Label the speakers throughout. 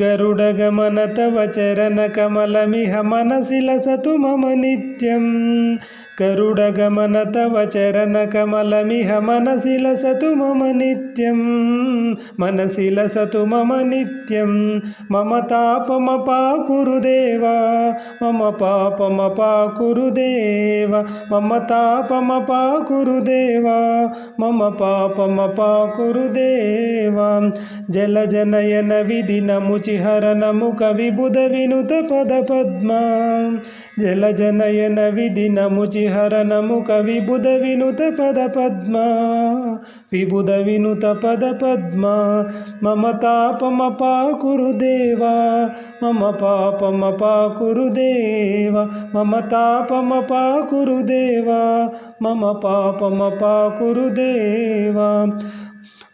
Speaker 1: गरुडगमन तव चरणकमलमिह मनसि लसतु मम नित्यम् गरुडगमन तव चरणकमलमिह मनसि लसतु मम नित्यं मनसि लसतु मम नित्यं मम तापमपाकुरुदेव मम पापमपाकुरुदेव मम तापमपाकुरुदेव मम पापमपाकुरुदेव जलजनयन विधिनमुचिहरणमुख विबुध विनुत पदपद्मा जलजनयन विधिनमुचिहरणमुख विबुध विनुत पदपद्मा विबुध विनुत पदपद्मा मम तापमपाकुरुदेव मम पापमपाकुरुदेव मम तापमपाकुरुदेव मम पापमपाकुरुदेव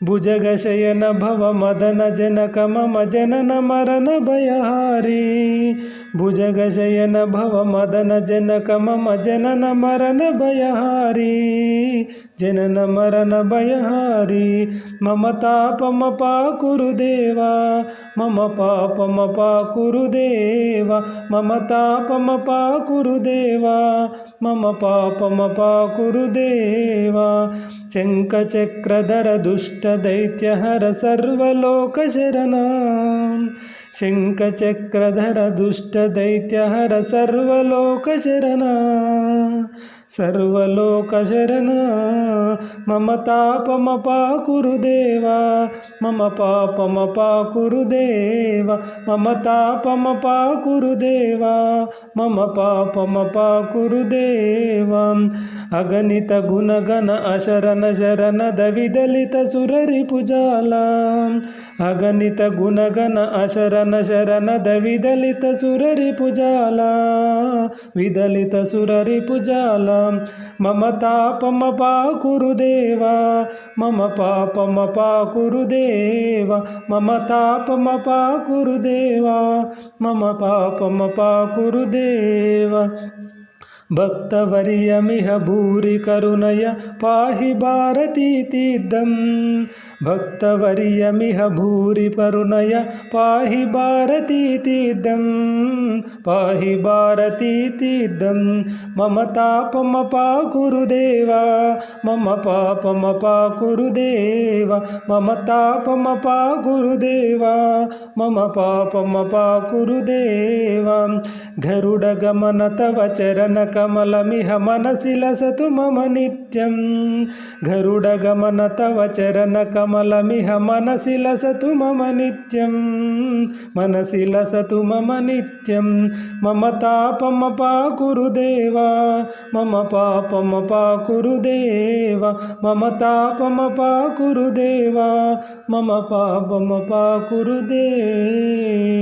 Speaker 1: भुजगशयन भव मदन जनक मम जनन मरण भयहारी భుజగశయన భవ మదన జనక మమ జనన మరణ భయహారీ. జనన మరణ భయహారీ. మమ తాపమ పాకురుదేవా మమ పాపమ పాకురుదేవా మమ తాపమ పాకురుదేవా మమ పాపమ పాకురుదేవా శంఖచక్రధర దుష్ట దైత్యహర సర్వలోక శరణా శంఖచక్రధర దుష్టదైత్యహర సర్వలోక శరణ సర్వలోకశరణ. మమ తాపమపాకురుదేవా. మమ పాపమపాకురుదేవా. మమ తాపమపాకురుదేవా. మమ పాపమపాకురుదేవా. అగణిత గుణగణ అశరణ శరణ దవిదలిత సురరి పుజాల అగణిత గుణగణ అశరణ శరణ దవిదలిత సురరి పుజాల విదలిత సురరి పుజాల. మమ తాపమ పాకురుదేవా మమ పాపమ పాకురుదేవా మమ తాపమ పాకురుదేవా మమ పాపమ పాకురుదేవా భక్తవర్యమిహ భూరి కరుణయ పాహి భారతీ తీర్థం भक्तवर्यमिह भूरि करुणय पाहि भारतीतीर्थं पाहि भारतीतीर्थं मम तापमपाकुरुदेव मम पापमपाकुरुदेव मम तापमपाकुरुदेव मम पापमपाकुरुदेव గరుడగమన తవ చరణ కమలమిహ మనసి లసతు మమ నిత్యం గరుడగమన తవ చరణ కమలమిహ మనసి లసతు మమ నిత్యం మనసి లసతు మమ నిత్యం మమ తాపమ పాకురుదేవా మమ పాపమ పాకురుదేవా మమ తాపమ పాకురుదేవా మమ పాపమ పాకురుదేవా